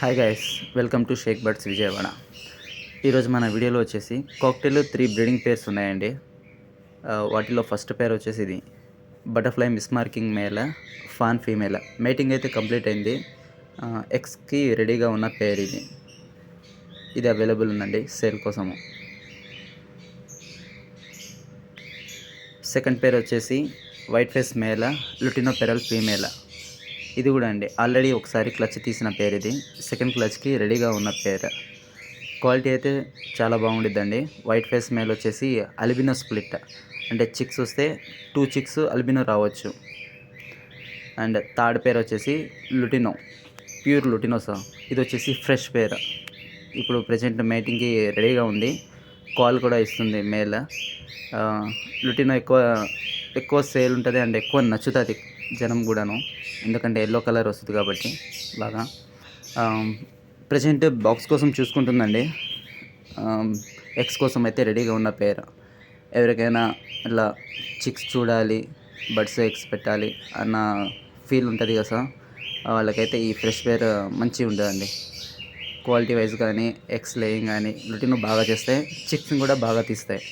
Hi guys welcome to Shaik birds Vijayawada ఈరోజు మన వీడియోలో వచ్చేసి కాక్టైల్ త్రీ బ్రీడింగ్ పేర్స్ ఉన్నాయండి. వాటిలో ఫస్ట్ పేర్ వచ్చేసి ఇది butterfly miss marking male fawn female mating అయితే కంప్లీట్ అయింది. ఎక్స్కి రెడీగా ఉన్న పేర్ ఇది. ఇది అవైలబుల్ ఉందండి సేల్ కోసము. సెకండ్ పేర్ వచ్చేసి white face male lutino pearl ఫీమేలా ఇది కూడా అండి. ఆల్రెడీ ఒకసారి క్లచ్ తీసిన పేరు ఇది. సెకండ్ క్లచ్కి రెడీగా ఉన్న పేరు. క్వాలిటీ అయితే చాలా బాగుండిద్దండి. వైట్ ఫేస్ మేల్ వచ్చేసి అల్బినో స్ప్లిట్ అంటే చిక్స్ వస్తే టూ చిక్స్ అల్బినో రావచ్చు. అండ్ థర్డ్ పేరు వచ్చేసి లుటినో ప్యూర్ లుటినోసా ఇది వచ్చేసి ఫ్రెష్ పేరు. ఇప్పుడు ప్రజెంట్ మేటింగ్కి రెడీగా ఉంది. కాల్ కూడా ఇస్తుంది మేల్ లుటినో uh, ఎక్కువ ఎక్కువ సేల్ ఉంటుంది అండ్ ఎక్కువ నచ్చుతుంది జనం కూడాను. ఎందుకంటే ఎల్లో కలర్ వస్తుంది కాబట్టి బాగా. ప్రజెంట్ బాక్స్ కోసం చూసుకుంటుందండి. ఎక్స్ కోసం అయితే రెడీగా ఉన్న పేరు ఎవరికైనా ఇలా చిక్స్ చూడాలి బడ్స్ ఎక్స్ పెట్టాలి అన్న ఫీల్ ఉంటుంది కదా సార్. వాళ్ళకైతే ఈ ఫ్రెష్ పేర్ మంచిగా ఉంటుందండి క్వాలిటీ వైజ్ కానీ ఎక్స్ లేయింగ్ కానీ రొటీన్ బాగా చేస్తాయి చిక్స్ని కూడా బాగా తీస్తాయి.